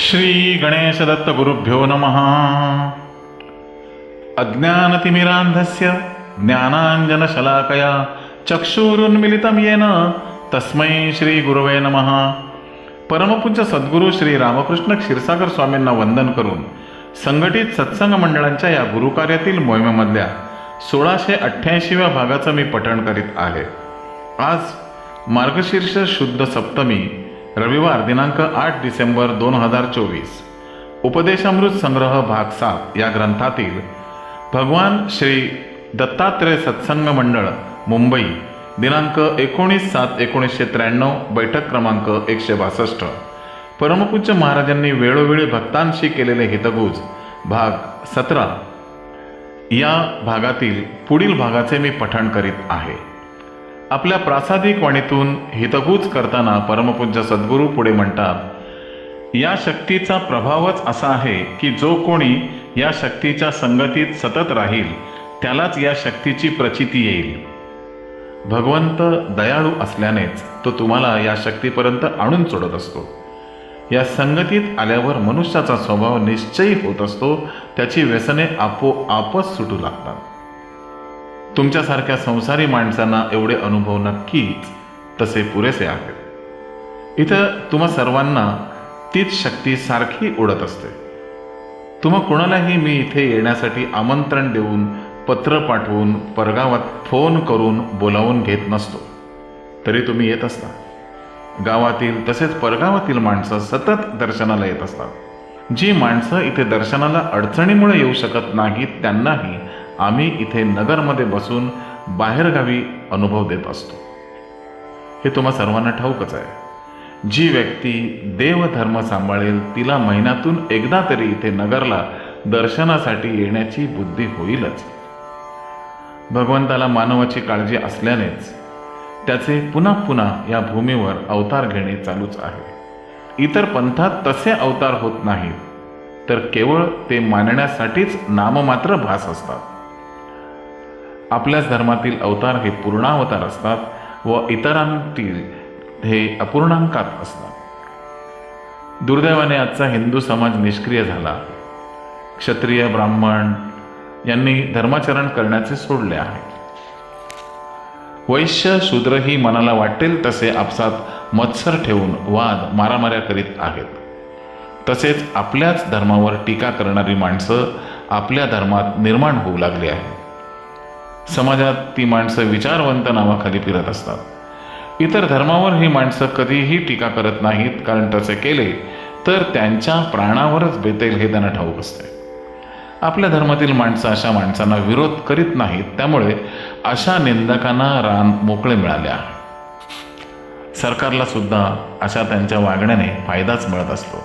श्री गणेश दत्त गुरुभ्यो नमः। अज्ञानतिमिरान्धस्य ज्ञानाञ्जनशलाकया चक्षुरुन्मिलितं येन तस्मै श्री गुरवे नमः। परमपूज्य सद्गुरू श्री रामकृष्ण क्षीरसागर स्वामींना वंदन करून संघटित सत्संग मंडळांच्या या गुरुकार्यातील मोहिमेमधल्या सोळाशे अठ्ठ्याऐंशीव्या भागाचं मी पठण करीत आहे. आज मार्गशीर्ष शुद्ध सप्तमी रविवार दिनांक आठ डिसेंबर दोन हजार चोवीस. उपदेशामृत संग्रह भाग सात या ग्रंथातील भगवान श्री दत्तात्रय सत्संग मंडळ मुंबई दिनांक एकोणीस सात एकोणीसशे त्र्याण्णव बैठक क्रमांक एकशे बासष्ट. परमपूज्य महाराजांनी वेळोवेळी भक्तांशी केलेले हितगुज भाग सतरा. या भागातील पुढील भागाचे मी पठण करीत आहे. आपल्या प्रासादिक वाणीतून हितगुज करताना परमपूज्य सद्गुरू पुढे म्हणतात या शक्तीचा प्रभावच असा आहे की जो कोणी या शक्तीच्या संगतीत सतत राहील त्यालाच या शक्तीची प्रचिती येईल. भगवंत दयाळू असल्यानेच तो तुम्हाला या शक्तीपर्यंत आणून सोडत असतो. या संगतीत आल्यावर मनुष्याचा स्वभाव निश्चयी होत असतो त्याची व्यसने आपोआपच सुटू लागतात. तुमच्यासारख्या संसारी माणसांना एवढे अनुभव नक्कीच तसे पुरेसे आहेत. इथं तुम्हा सर्वांना तीच शक्ती सारखी उडत असते. तुम्हा कोणालाही मी इथे येण्यासाठी आमंत्रण देऊन पत्र पाठवून परगावात फोन करून बोलावून घेत नसतो. तरी तुम्ही येत असता. गावातील तसेच परगावातील माणसं सतत दर्शनाला येत असतात. जी माणसं इथे दर्शनाला अडचणीमुळे येऊ शकत नाहीत त्यांनाही आम्ही इथे नगरमध्ये बसून बाहेरगावी अनुभव देत असतो. हे तुम्हा सर्वांना ठाऊकच आहे. जी व्यक्ती देवधर्म सांभाळेल तिला महिन्यातून एकदा तरी इथे नगरला दर्शनासाठी येण्याची बुद्धी होईलच. भगवंताला मानवाची काळजी असल्यानेच त्याचे पुन्हा पुन्हा या भूमीवर अवतार घेणे चालूच आहे. इतर पंथात तसे अवतार होत नाहीत तर केवळ ते मानण्यासाठीच नाममात्र भास असतात. आपल्याच धर्मातील अवतार हे पूर्णावतार असतात व इतरांतील हे अपूर्णांकात असतात. दुर्दैवाने आजचा हिंदू समाज निष्क्रिय झाला. क्षत्रिय ब्राह्मण यांनी धर्माचरण करण्याचे सोडले आहे. वैश्य शूद्रही मनाला वाटेल तसे आपसात मत्सर ठेवून वाद मारामाऱ्या करीत आहेत. तसेच आपल्याच धर्मावर टीका करणारी माणसं आपल्या धर्मात निर्माण होऊ लागली आहेत. समाजात ती माणसं विचारवंत नावाखाली फिरत असतात. इतर धर्मावर ही माणसं कधीही टीका करत नाहीत कारण तसे केले तर त्यांच्या प्राणावरच बेतेल हे त्यांना ठाऊक असते. आपल्या धर्मातील माणसं अशा माणसांना विरोध करीत नाहीत त्यामुळे अशा निंदकांना रान मोकळे मिळाले आहे. सरकारला सुद्धा अशा त्यांच्या वागण्याने फायदाच मिळत असतो.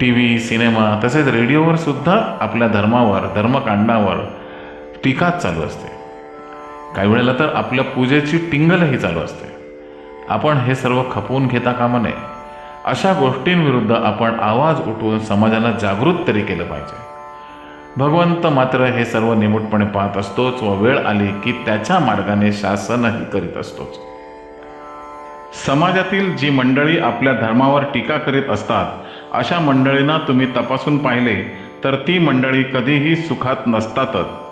टी व्ही सिनेमा तसेच रेडिओवर सुद्धा आपल्या धर्मावर धर्मकांडावर टीकाच चालू असते. काही वेळेला तर आपल्या पूजेची टिंगलही चालू असते. आपण हे सर्व खपवून घेता कामा नये. अशा गोष्टींविरुद्ध आपण आवाज उठवून समाजाला जागृत तरी केलं पाहिजे. भगवंत मात्र हे सर्व निमूटपणे पाहत असतोच व वेळ आली की त्याच्या मार्गाने शासनही करीत असतोच. समाजातील जी मंडळी आपल्या धर्मावर टीका करीत असतात अशा मंडळींना तुम्ही तपासून पाहिले तर ती मंडळी कधीही सुखात नसतातच.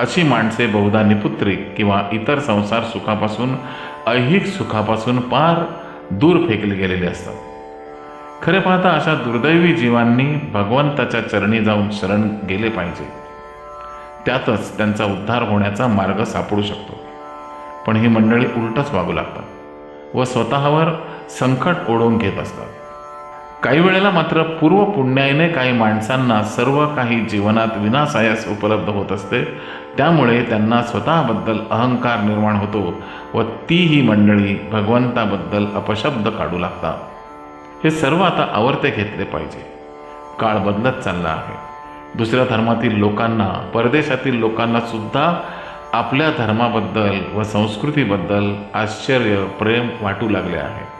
अशी माणसे बहुधा निपुत्रिक किंवा इतर संसार सुखापासून ऐहिक सुखापासून पार दूर फेकले गेलेले असतात. खरे पाहता अशा दुर्दैवी जीवांनी भगवंताच्या चरणी जाऊन शरण गेले पाहिजे. त्यातच त्यांचा उद्धार होण्याचा मार्ग सापडू शकतो. पण ही मंडळी उलटच वागू लागतात व स्वतःवर संकट ओढवून घेत असतात. काही वेळेला मात्र पूर्व पुण्याईने काही माणसांना सर्व काही जीवनात विनासायास उपलब्ध होत असते. त्यामुळे त्यांना स्वतःबद्दल अहंकार निर्माण होतो व ती ही मंडळी भगवंताबद्दल अपशब्द काढू लागतात. हे सर्व आता आवर्ते घेतले पाहिजे. काळ बदलत चालला आहे. दुसऱ्या धर्मातील लोकांना परदेशातील लोकांना सुद्धा आपल्या धर्माबद्दल व संस्कृतीबद्दल आश्चर्य प्रेम वाटू लागले आहे.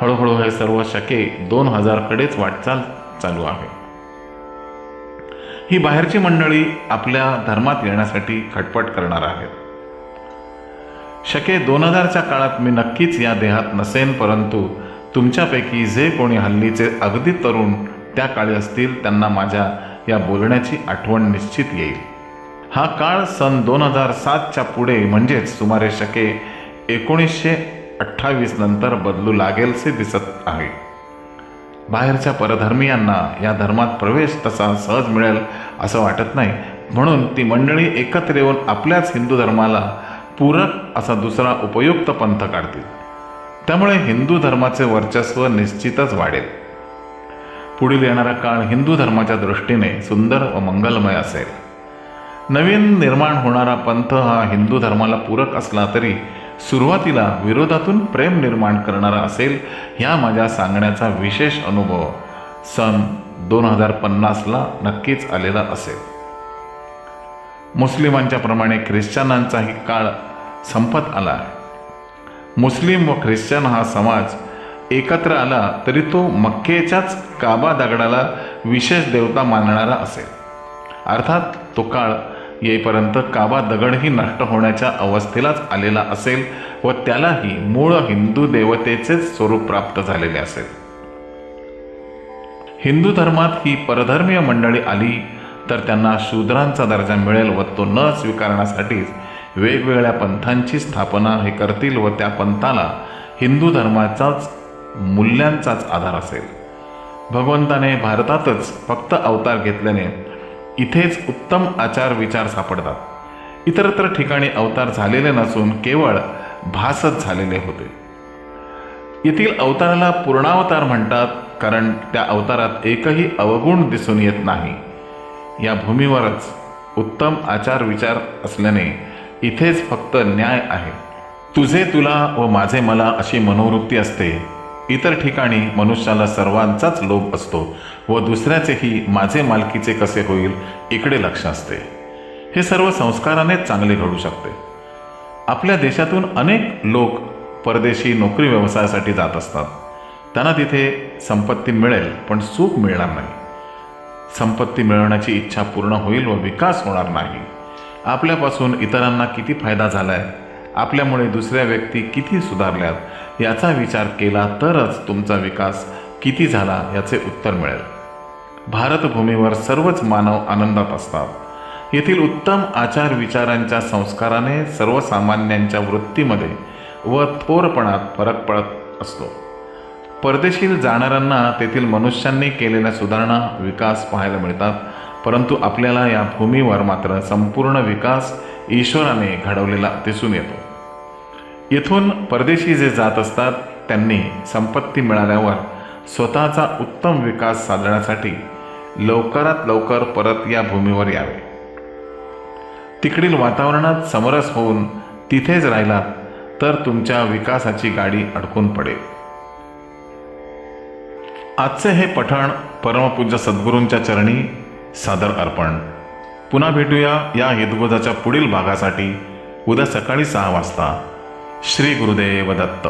हळूहळू हे सर्व शके दोन हजारकडेच वाटचाल चालू आहे. ही बाहेरची मंडळी आपल्या धर्मात येण्यासाठी खटपट करणार आहेत. शके दोन हजारच्या काळात मी नक्कीच या देहात नसेन परंतु तुमच्यापैकी जे कोणी हल्लीचे अगदी तरुण त्या काळी असतील त्यांना माझ्या या बोलण्याची आठवण निश्चित येईल. हा काळ सन दोन हजार सातच्या पुढे म्हणजेच सुमारे शके एकोणीसशे अठ्ठावीस नंतर बदलू लागेलसे दिसत आहे. बाहेरच्या परधर्मीयांना या धर्मात प्रवेश तसा सहज मिळेल असं वाटत नाही. म्हणून ती मंडळी एकत्र येऊन आपल्याच हिंदू धर्माला पूरक असा दुसरा उपयुक्त पंथ काढतील. त्यामुळे हिंदू धर्माचे वर्चस्व निश्चितच वाढेल. पुढील येणारा काळ हिंदू धर्माच्या दृष्टीने सुंदर व मंगलमय असेल. नवीन निर्माण होणारा पंथ हा हिंदू धर्माला पूरक असला तरी सुरुवातीला विरोधातून प्रेम निर्माण करणारा असेल ह्या माझ्या सांगण्याचा विशेष अनुभव सन दोन हजार पन्नासला नक्कीच आलेला असेल. मुस्लिमांच्या प्रमाणे ख्रिश्चनांचाही काळ संपत आला आहे. मुस्लिम व ख्रिश्चन हा समाज एकत्र आला तरी तो मक्केच्याच काबा दगडाला विशेष देवता मानणारा असेल. अर्थात तो काळ येईपर्यंत काबा दगडही नष्ट होण्याच्या अवस्थेलाच आलेला असेल व त्यालाही मूळ हिंदू देवतेचेच स्वरूप प्राप्त झालेले असेल. हिंदू धर्मात ही परधर्मीय मंडळी आली तर त्यांना शूद्रांचा दर्जा मिळेल व तो न स्वीकारण्यासाठीच वेगवेगळ्या पंथांची स्थापना हे करतील व त्या पंथाला हिंदू धर्माचाच मूल्यांचाच आधार असेल. भगवंताने भारतातच फक्त अवतार घेतल्याने इथेच उत्तम आचार विचार सापडतात. इतरत्र ठिकाणी अवतार झालेले नसून केवळ भासच झालेले होते. येथील अवताराला पूर्णावतार म्हणतात कारण त्या अवतारात एकही अवगुण दिसून येत नाही. या भूमीवरच उत्तम आचार विचार असल्याने इथेच फक्त न्याय आहे. तुझे तुला व माझे मला अशी मनोवृत्ती असते. इतर ठिकाणी मनुष्याला सर्वांचाच लोभ असतो व दुसऱ्याचेही माझे मालकीचे कसे होईल इकडे लक्ष असते. हे सर्व संस्कारानेच चांगले घडू शकते. आपल्या देशातून अनेक लोक परदेशी नोकरी व्यवसायासाठी जात असतात. त्यांना तिथे संपत्ती मिळेल पण सुख मिळणार नाही. संपत्ती मिळवण्याची इच्छा पूर्ण होईल व विकास होणार नाही. आपल्यापासून इतरांना किती फायदा झाला आहे आपल्यामुळे दुसऱ्या व्यक्ती किती सुधारल्यात याचा विचार केला तरच तुमचा विकास किती झाला याचे उत्तर मिळेल. भारतभूमीवर सर्वच मानव आनंदात असतात. येथील उत्तम आचार विचारांच्या संस्काराने सर्वसामान्यांच्या वृत्तीमध्ये व थोरपणात फरक पडत असतो. परदेशील जाणाऱ्यांना तेथील मनुष्यांनी केलेल्या सुधारणा विकास पाहायला मिळतात परंतु आपल्याला या भूमीवर मात्र संपूर्ण विकास ईश्वराने घडवलेला दिसून येतो. येथून परदेशी जे जात असतात त्यांनी संपत्ती मिळाल्यावर स्वतःचा उत्तम विकास साधण्यासाठी लवकरात लवकर परत या भूमीवर यावे. तिकडील वातावरणात समरस होऊन तिथेच राहिला तर तुमच्या विकासाची गाडी अडकून पडेल. आजचे हे पठण परमपूज्य सद्गुरूंच्या चरणी सादर अर्पण. पुन्हा भेटूया या हितगोजाच्या पुढील भागासाठी उद्या सकाळी सहा वाजता. श्री गुरुदेव दत्त